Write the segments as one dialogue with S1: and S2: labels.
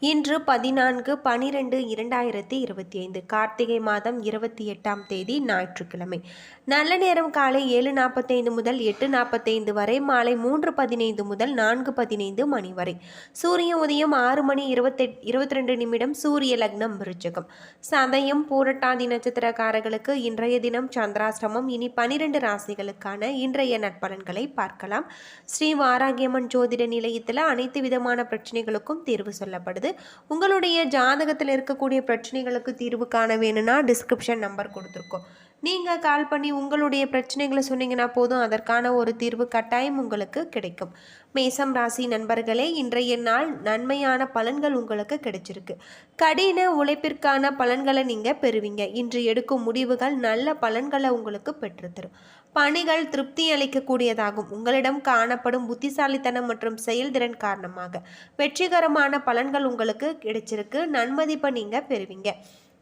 S1: இன்று பதினான்கு பனிரெண்டு இரண்டாயிரத்தி இருபத்தி ஐந்து கார்த்திகை மாதம் இருபத்தி எட்டாம் தேதி ஞாயிற்றுக்கிழமை. நல்ல நேரம் காலை ஏழு நாற்பத்தைந்து முதல் எட்டு நாற்பத்தைந்து வரை மாலை மூன்று பதினைந்து முதல் நான்கு பதினைந்து மணி வரை. சூரிய உதயம் ஆறு மணி இருபத்தெட் இருபத்தி ரெண்டு நிமிடம் சூரிய லக்னம் விருச்சகம். சதயம் பூரட்டாதி நட்சத்திரக்காரர்களுக்கு இன்றைய தினம் சந்திராஷ்டமம். இனி பனிரெண்டு ராசிகளுக்கான இன்றைய நட்பலன்களை பார்க்கலாம். ஸ்ரீ வாராகியம்மன் ஜோதிட நிலையத்தில் அனைத்து விதமான பிரச்சனைகளுக்கும் தீர்வு சொல்லப்படுது. உங்களுடைய ஜாதகத்தில் இருக்கக்கூடிய பிரச்சனைகளுக்கு தீர்வு காண வேணும்னா டிஸ்கிரிப்ஷன் நம்பர் கொடுத்துருக்கோம். நீங்கள் கால் பண்ணி உங்களுடைய பிரச்சனைகளை சொன்னீங்கன்னா போதும் அதற்கான ஒரு தீர்வு கட்டாயம் உங்களுக்கு கிடைக்கும். மேசம் ராசி நண்பர்களே இன்றைய நாள் நன்மையான பலன்கள் உங்களுக்கு கிடைச்சிருக்கு. கடின உழைப்பிற்கான பலன்களை நீங்கள் பெறுவீங்க. இன்று எடுக்கும் முடிவுகள் நல்ல பலன்களை உங்களுக்கு பெற்றுத்தரும். பணிகள் திருப்தி அளிக்கக்கூடியதாகும். உங்களிடம் காணப்படும் புத்திசாலித்தனம் மற்றும் செயல்திறன் காரணமாக வெற்றிகரமான பலன்கள் உங்களுக்கு கிடைச்சிருக்கு. நன்மதிப்பை நீங்கள் பெறுவீங்க.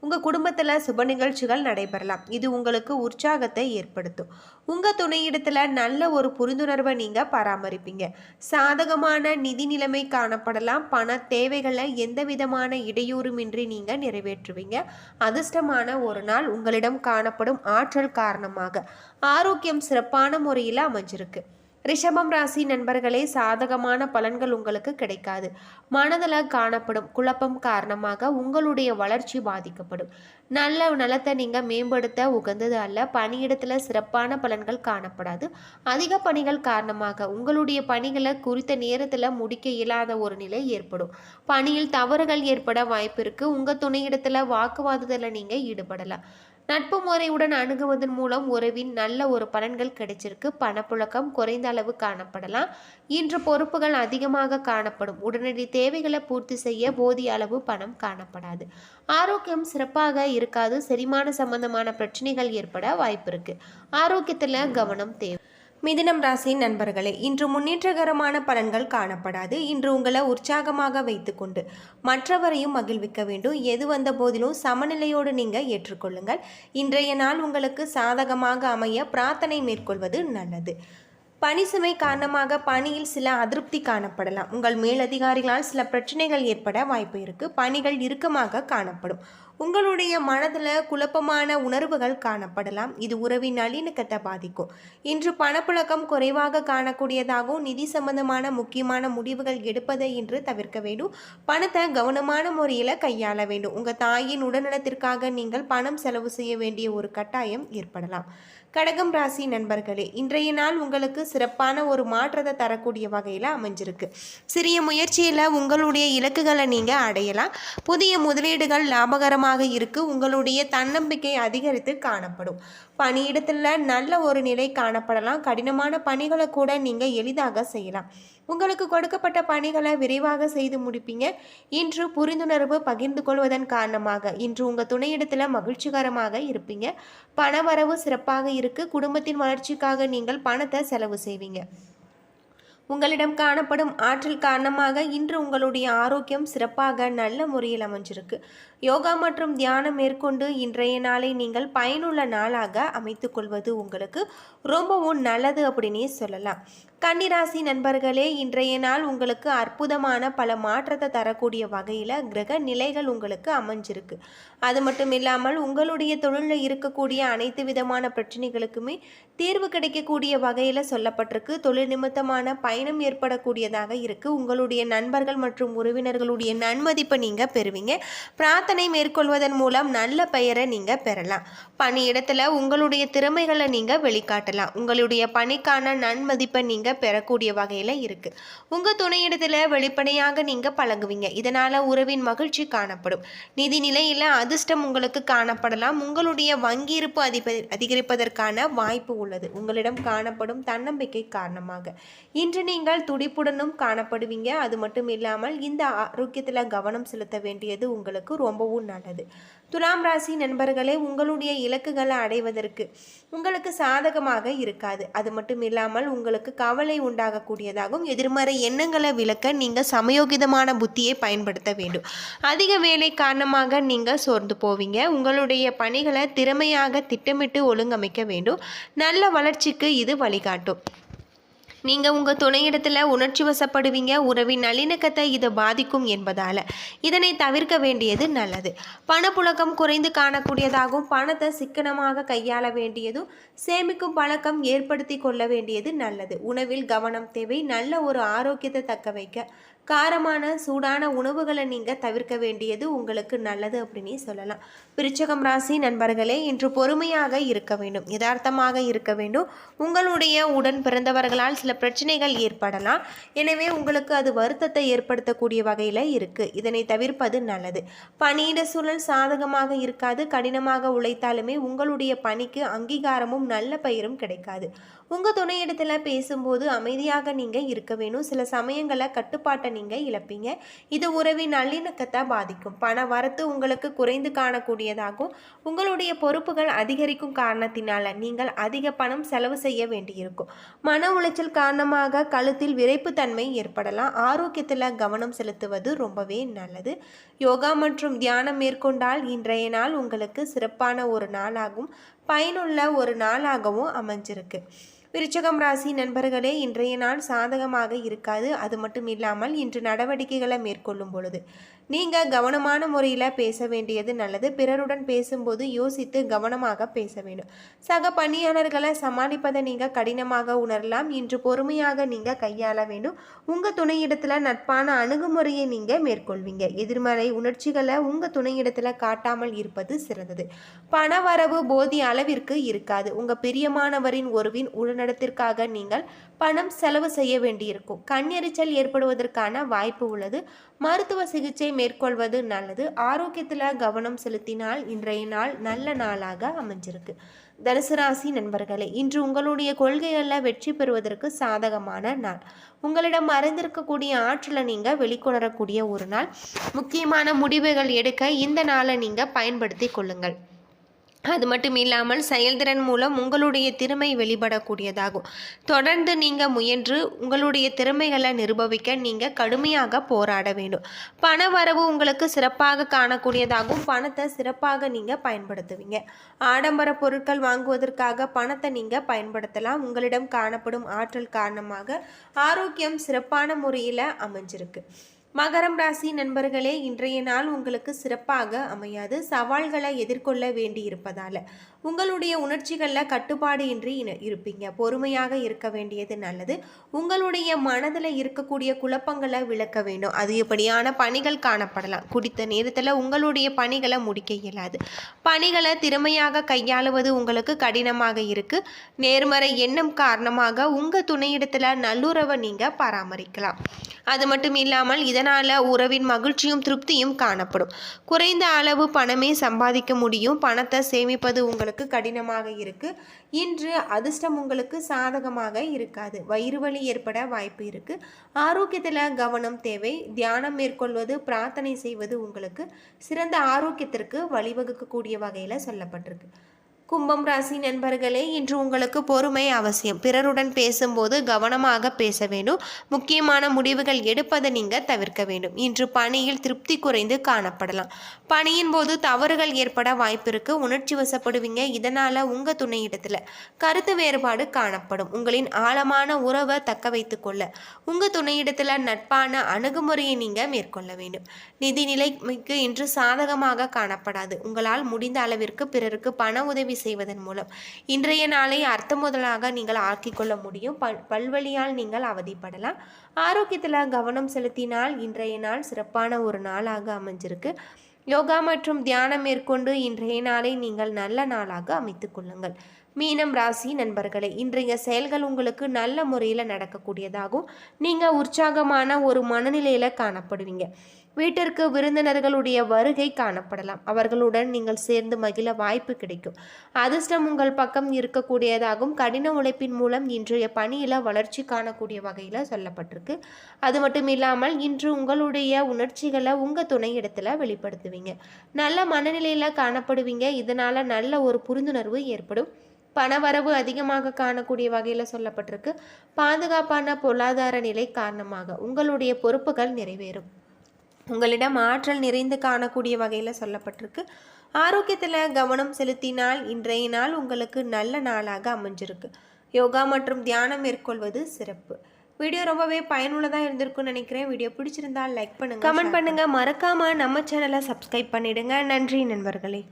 S1: உங்கள் குடும்பத்தில் சுப நிகழ்ச்சிகள் நடைபெறலாம். இது உங்களுக்கு உற்சாகத்தை ஏற்படுத்தும். உங்கள் துணையிடத்தில் நல்ல ஒரு புரிந்துணர்வை நீங்கள் பராமரிப்பீங்க. சாதகமான நிதி நிலைமை காணப்படலாம். பண தேவைகளை எந்த விதமான இடையூறுமின்றி நீங்கள் நிறைவேற்றுவீங்க. அதிர்ஷ்டமான ஒரு நாள் உங்களிடம் காணப்படும் ஆற்றல் காரணமாக. ஆரோக்கியம் சிறப்பான முறையில் அமைஞ்சிருக்கு. ரிஷபம் ராசி நண்பர்களே சாதகமான பலன்கள் உங்களுக்கு கிடைக்காது. மனதில் காணப்படும் குழப்பம் காரணமாக உங்களுடைய வளர்ச்சி பாதிக்கப்படும். நல்ல நலத்தை நீங்கள் மேம்படுத்த உகந்தது அல்ல. பணியிடத்தில் சிறப்பான பலன்கள் காணப்படாது. அதிக பணிகள் காரணமாக உங்களுடைய பணிகளை குறித்த நேரத்தில் முடிக்க இயலாத ஒரு நிலை ஏற்படும். பணியில் தவறுகள் ஏற்பட வாய்ப்பு இருக்குது உங்கள் துணையிடத்தில் வாக்குவாதத்தில் நீங்கள் ஈடுபடலாம். நட்பு முறையுடன் அணுகுவதன் மூலம் உறவின் நல்ல ஒரு பலன்கள் கிடைச்சிருக்கு. பணப்புழக்கம் குறைந்த அளவு காணப்படலாம். இன்று பொறுப்புகள் அதிகமாக காணப்படும். உடனடி தேவைகளை பூர்த்தி செய்ய போதிய அளவு பணம் காணப்படாது. ஆரோக்கியம் சிறப்பாக இருக்காது. செரிமான சம்பந்தமான பிரச்சனைகள் ஏற்பட வாய்ப்பு இருக்கு. ஆரோக்கியத்தில் கவனம் தேவை. மிதினம் ராசி நண்பர்களே இன்று முன்னேற்றகரமான பலன்கள் காணப்படாது. இன்று உங்களை உற்சாகமாக வைத்துக்கொண்டு மற்றவரையும் மகிழ்விக்க வேண்டும். எது வந்த போதிலும் சமநிலையோடு நீங்கள் ஏற்றுக்கொள்ளுங்கள். இன்றைய நாள் உங்களுக்கு சாதகமாக அமைய பிரார்த்தனை மேற்கொள்வது நல்லது. பணிசுமை காரணமாக பணியில் சில அதிருப்தி காணப்படலாம். உங்கள் மேலதிகாரிகளால் சில பிரச்சனைகள் ஏற்பட வாய்ப்பு இருக்கு. பணிகள் இறுக்கமாக காணப்படும். உங்களுடைய மனதில் குழப்பமான உணர்வுகள் காணப்படலாம். இது உறவின் நல்லிணக்கத்தை பாதிக்கும். இன்று பணப்புழக்கம் குறைவாக காணக்கூடியதாகவும் நிதி சம்பந்தமான முக்கியமான முடிவுகள் எடுப்பதை இன்று தவிர்க்க வேண்டும். பணத்தை கவனமான முறையில் கையாள வேண்டும். உங்கள் தாயின் உடல்நலத்திற்காக நீங்கள் பணம் செலவு செய்ய வேண்டிய ஒரு கட்டாயம் ஏற்படலாம். கடகம் ராசி நண்பர்களே இன்றைய நாள் உங்களுக்கு சிறப்பான ஒரு மாற்றத்தை தரக்கூடிய வகையில் அமைஞ்சிருக்கு. சிறிய முயற்சியில் உங்களுடைய இலக்குகளை நீங்கள் அடையலாம். புதிய முதலீடுகள் லாபகரமாக இருக்கு. உங்களுடைய தன்னம்பிக்கை அதிகரித்து காணப்படும். பணியிடத்தில் நல்ல ஒரு நிலை காணப்படலாம். கடினமான பணிகளை கூட நீங்கள் எளிதாக செய்யலாம். உங்களுக்கு கொடுக்கப்பட்ட பணிகளை விரைவாக செய்து முடிப்பீங்க. இன்று புரிந்துணர்வு பகிர்ந்து கொள்வதன் காரணமாக இன்று உங்கள் துணையிடத்தில் மகிழ்ச்சிகரமாக இருப்பீங்க. பணவரவு சிறப்பாக இருக்கு. குடும்பத்தின் வளர்ச்சிக்காக நீங்கள் பணத்தை செலவு செய்வீங்க. உங்களிடம் காணப்படும் ஆற்றல் காரணமாக இன்று உங்களுடைய ஆரோக்கியம் சிறப்பாக நல்ல முறையில் அமைஞ்சிருக்கு. யோகா மற்றும் தியானம் மேற்கொண்டு இன்றைய நாளை நீங்கள் பயனுள்ள நாளாக அமைத்து கொள்வது உங்களுக்கு ரொம்பவும் நல்லது அப்படின்னே சொல்லலாம். கன்னிராசி நண்பர்களே இன்றைய நாள் உங்களுக்கு அற்புதமான பல மாற்றத்தை தரக்கூடிய வகையில் கிரக நிலைகள் உங்களுக்கு அமைஞ்சிருக்கு. அது மட்டும் இல்லாமல் உங்களுடைய தொழிலில் இருக்கக்கூடிய அனைத்து விதமான பிரச்சனைகளுக்குமே தீர்வு கிடைக்கக்கூடிய வகையில் சொல்லப்பட்டிருக்கு. தொழில் நிமித்தமான பயணம் ஏற்படக்கூடியதாக இருக்குது உங்களுடைய நண்பர்கள் மற்றும் உறவினர்களுடைய நன்மதிப்பை நீங்கள் பெறுவீங்க. பிரார்த்தனை மேற்கொள்வதன் மூலம் நல்ல பெயரை நீங்கள் பெறலாம். பணியிடத்தில் உங்களுடைய திறமைகளை நீங்கள் வெளிக்காட்டலாம். உங்களுடைய பணிக்கான நன்மதிப்பை நீங்கள் பெறக்கூடிய வகையில் இருக்குது உங்கள் துணையிடத்தில் வெளிப்படையாக நீங்கள் பழகுவீங்க. இதனால் உறவின் மகிழ்ச்சி காணப்படும். நிதி நிலையில் அதிர்ஷ்டம் உங்களுக்கு காணப்படலாம். உங்களுடைய வங்கி இருப்பு அதிப அதிகரிப்பதற்கான வாய்ப்பு உள்ளது. உங்களிடம் காணப்படும் தன்னம்பிக்கை காரணமாக. இன்று நீங்கள் துடிப்புடனும் காணப்படுவீங்க. அது மட்டும் இல்லாமல் இந்த ஆரோக்கியத்தில் கவனம் செலுத்த வேண்டியது உங்களுக்கு ரொம்பவும் நல்லது. துலாம் ராசி நண்பர்களே உங்களுடைய இலக்குகளை அடைவதற்கு உங்களுக்கு சாதகமாக இருக்காது. அது மட்டும் இல்லாமல் உங்களுக்கு கவலை உண்டாகக்கூடியதாகவும் எதிர்மறை எண்ணங்களை விளக்க நீங்கள் சமயோகிதமான புத்தியை பயன்படுத்த வேண்டும். அதிக வேலை காரணமாக நீங்கள் சோர்ந்து போவீங்க. உங்களுடைய பணிகளை திறமையாக திட்டமிட்டு ஒழுங்கமைக்க வேண்டும். நல்ல வளர்ச்சிக்கு இது வழிகாட்டும். நீங்கள் உங்கள் துணையிடத்தில் உணர்ச்சி வசப்படுவீங்க. உறவின் நல்லிணக்கத்தை இது பாதிக்கும் என்பதால். இதனை தவிர்க்க வேண்டியது நல்லது. பணப்புழக்கம் குறைந்து காணக்கூடியதாகவும் பணத்தை சிக்கனமாக கையாள வேண்டியதும் சேமிக்கும் பழக்கம் ஏற்படுத்தி கொள்ள வேண்டியது நல்லது. உணவில் கவனம் தேவை. நல்ல ஒரு ஆரோக்கியத்தை தக்க வைக்க காரமான சூடான உணவுகளை நீங்கள் தவிர்க்க வேண்டியது உங்களுக்கு நல்லது அப்படின்னு சொல்லலாம். விருச்சகம் ராசி நண்பர்களே இன்று பொறுமையாக இருக்க வேண்டும். யதார்த்தமாக இருக்க வேண்டும். உங்களுடைய உடன் பிறந்தவர்களால் சில பிரச்சனைகள் ஏற்படலாம். எனவே உங்களுக்கு அது வருத்தத்தை ஏற்படுத்தக்கூடிய வகையில் இருக்குது இதனை தவிர்ப்பது நல்லது. பணியிட சூழல் சாதகமாக இருக்காது. கடினமாக உழைத்தாலுமே உங்களுடைய பணிக்கு அங்கீகாரமும் நல்ல பெயரும் கிடைக்காது. உங்கள் துணையிடத்தில் பேசும்போது அமைதியாக நீங்கள் இருக்க வேணும். சில சமயங்களில் கட்டுப்பாட்டை நீங்கள் இழப்பீங்க. இது உறவின் நல்லிணக்கத்தை பாதிக்கும். பண வரத்து உங்களுக்கு குறைந்து காணக்கூடியதாகும். உங்களுடைய பொறுப்புகள் அதிகரிக்கும் காரணத்தினால நீங்கள் அதிக பணம் செலவு செய்ய வேண்டியிருக்கும். மன உளைச்சல் காரணமாக கழுத்தில் விரைப்புத்தன்மை ஏற்படலாம். ஆரோக்கியத்தில் கவனம் செலுத்துவது ரொம்பவே நல்லது. யோகா மற்றும் தியானம் மேற்கொண்டால் இன்றைய நாள் உங்களுக்கு சிறப்பான ஒரு நாளாகும். பயனுள்ள ஒரு நாளாகவும் அமைஞ்சிருக்கு. விருச்சகம் ராசி நண்பர்களே இன்றைய நாள் சாதகமாக இருக்காது. அது மட்டும் இல்லாமல் இன்று நடவடிக்கைகளை மேற்கொள்ளும் பொழுது நீங்கள் கவனமான முறையில் பேச வேண்டியது நல்லது. பிறருடன் பேசும்போது யோசித்து கவனமாக பேச வேண்டும். சக பணியாளர்களை சமாளிப்பதை நீங்கள் கடினமாக உணரலாம். இன்று பொறுமையாக நீங்கள் கையாள வேண்டும். உங்கள் துணையிடத்தில் நட்பான அணுகுமுறையை நீங்கள் மேற்கொள்வீங்க. எதிர்மறை உணர்ச்சிகளை உங்கள் துணையிடத்தில் காட்டாமல் இருப்பது சிறந்தது. பணவரவு போதிய அளவிற்கு இருக்காது. உங்கள் பிரியமானவரின் ஒருவின் உடனடத்திற்காக நீங்கள் பணம் செலவு செய்ய வேண்டியிருக்கும். கண் எரிச்சல் ஏற்படுவதற்கான வாய்ப்பு உள்ளது. மருத்துவ சிகிச்சை மேற்கொள்வது நல்லது. ஆரோக்கியத்தில் கவனம் செலுத்தினால் இன்றைய நாள் நல்ல நாளாக அமைஞ்சிருக்கு. தனுசு ராசி நண்பர்களே இன்று உங்களுடைய கொள்கைகளில் வெற்றி பெறுவதற்கு சாதகமான நாள். உங்களிடம் மறைந்திருக்கக்கூடிய ஆற்றலை நீங்கள் வெளிக்கொணரக்கூடிய ஒரு நாள். முக்கியமான முடிவுகள் எடுக்க இந்த நாளை நீங்கள் பயன்படுத்தி கொள்ளுங்கள். அது மட்டும் இல்லாமல் செயல்திறன் மூலம் உங்களுடைய திறமை வெளிப்படக்கூடியதாகும். தொடர்ந்து நீங்கள் முயன்று உங்களுடைய திறமைகளை நிரூபிக்க நீங்கள் கடுமையாக போராட வேண்டும். பண வரவு உங்களுக்கு சிறப்பாக காணக்கூடியதாகவும் பணத்தை சிறப்பாக நீங்கள் பயன்படுத்துவீங்க. ஆடம்பர பொருட்கள் வாங்குவதற்காக பணத்தை நீங்கள் பயன்படுத்தலாம். உங்களிடம் காணப்படும் ஆற்றல் காரணமாக ஆரோக்கியம் சிறப்பான முறையில் அமைஞ்சிருக்கு. மகரம் ராசி நண்பர்களே இன்றைய நாள் உங்களுக்கு சிறப்பாக அமையாது. சவால்களை எதிர்கொள்ள வேண்டியிருப்பதால். உங்களுடைய உணர்ச்சிகளில் கட்டுப்பாடு இன்றி இருப்பீங்க. பொறுமையாக இருக்க வேண்டியது நல்லது. உங்களுடைய மனதில் இருக்கக்கூடிய குழப்பங்களை விளக்க வேண்டும். அதிகப்படியான பணிகள் காணப்படலாம். குடித்த நேரத்தில் உங்களுடைய பணிகளை முடிக்க இயலாது. பணிகளை திறமையாக கையாளுவது உங்களுக்கு கடினமாக இருக்குது நேர்மறை எண்ணம் காரணமாக உங்கள் துணையிடத்தில் நல்லுறவை நீங்கள் பராமரிக்கலாம். அது மட்டும் இல்லாமல் இதனால் உறவின் மகிழ்ச்சியும் திருப்தியும் காணப்படும். குறைந்த அளவு பணமே சம்பாதிக்க முடியும். பணத்தை சேமிப்பது உங்களுக்கு கடினமாக இருக்கு. இன்று அதிர்ஷ்டம் உங்களுக்கு சாதகமாக இருக்காது. வயிறு வலி ஏற்பட வாய்ப்பு இருக்கு. ஆரோக்கியத்தில் கவனம் தேவை. தியானம் மேற்கொள்வது பிரார்த்தனை செய்வது உங்களுக்கு சிறந்த ஆரோக்கியத்திற்கு வழிவகுக்கக்கூடிய வகையில் சொல்லப்பட்டிருக்கு. கும்பம் ராசி நண்பர்களே இன்று உங்களுக்கு பொறுமை அவசியம். பிறருடன் பேசும்போது கவனமாக பேச வேண்டும். முக்கியமான முடிவுகள் எடுப்பதை நீங்கள் தவிர்க்க வேண்டும். இன்று பணியில் திருப்தி குறைந்து காணப்படலாம். பணியின் போது தவறுகள் ஏற்பட வாய்ப்பிருக்கு உணர்ச்சி வசப்படுவீங்க. இதனால் உங்கள் துணையிடத்தில் கருத்து வேறுபாடு காணப்படும். உங்களின் ஆழமான உறவை தக்க வைத்து கொள்ள உங்கள் துணையிடத்தில் நட்பான அணுகுமுறையை நீங்கள் மேற்கொள்ள வேண்டும். நிதி நிலைமைக்கு இன்று சாதகமாக காணப்படாது. உங்களால் முடிந்த அளவிற்கு பிறருக்கு பண உதவி செய்வதன் மூலம். இன்றைய நாளை அர்த்தமுதலாக நீங்கள் ஆக்கிக்கொள்ள முடியும். பல் பல்வழியால் நீங்கள் அவதிப்படலாம். ஆரோக்கியத்தில் கவனம் செலுத்தினால் இன்றைய நாள் சிறப்பான ஒரு நாளாக அமைஞ்சிருக்கு. யோகா மற்றும் தியானம் மேற்கொண்டு இன்றைய நாளை நீங்கள் நல்ல நாளாக அமைத்துக் கொள்ளுங்கள். மீனம் ராசி நண்பர்களே இன்றைய செயல்கள் உங்களுக்கு நல்ல முறையில் நடக்கக்கூடியதாகும் நீங்கள் உற்சாகமான ஒரு மனநிலையில் காணப்படுவீங்க. வீட்டிற்கு விருந்தினர்களுடைய வருகை காணப்படலாம். அவர்களுடன் நீங்கள் சேர்ந்து மகிழ வாய்ப்பு கிடைக்கும். அதிர்ஷ்டம் உங்கள் பக்கம் இருக்கக்கூடியதாகும். கடின உழைப்பின் மூலம் இன்றைய பணியில் வளர்ச்சி காணக்கூடிய வகையில் சொல்லப்பட்டிருக்கு. அது மட்டும் இல்லாமல் இன்று உங்களுடைய உணர்ச்சிகளை உங்கள் துணை இடத்துல வெளிப்படுத்துவீங்க. நல்ல மனநிலையில் காணப்படுவீங்க. இதனால் நல்ல ஒரு புரிந்துணர்வு ஏற்படும். பணவரவு அதிகமாக காணக்கூடிய வகையில் சொல்லப்பட்டிருக்கு. பாதுகாப்பான பொருளாதார நிலை காரணமாக உங்களுடைய பொறுப்புகள் நிறைவேறும். உங்களிடம் ஆற்றல் நிறைந்து காணக்கூடிய வகையில் சொல்லப்பட்டிருக்கு. ஆரோக்கியத்தில் கவனம் செலுத்தினால் இன்றைய நாள் உங்களுக்கு நல்ல நாளாக அமைஞ்சிருக்கு. யோகா மற்றும் தியானம் மேற்கொள்வது சிறப்பு. வீடியோ ரொம்பவே பயனுள்ளதாக இருந்திருக்கும்னு நினைக்கிறேன். வீடியோ பிடிச்சிருந்தால் லைக் பண்ணுங்க கமெண்ட் பண்ணுங்க. மறக்காம நம்ம சேனலை சப்ஸ்கிரைப் பண்ணிடுங்க. நன்றி நண்பர்களே.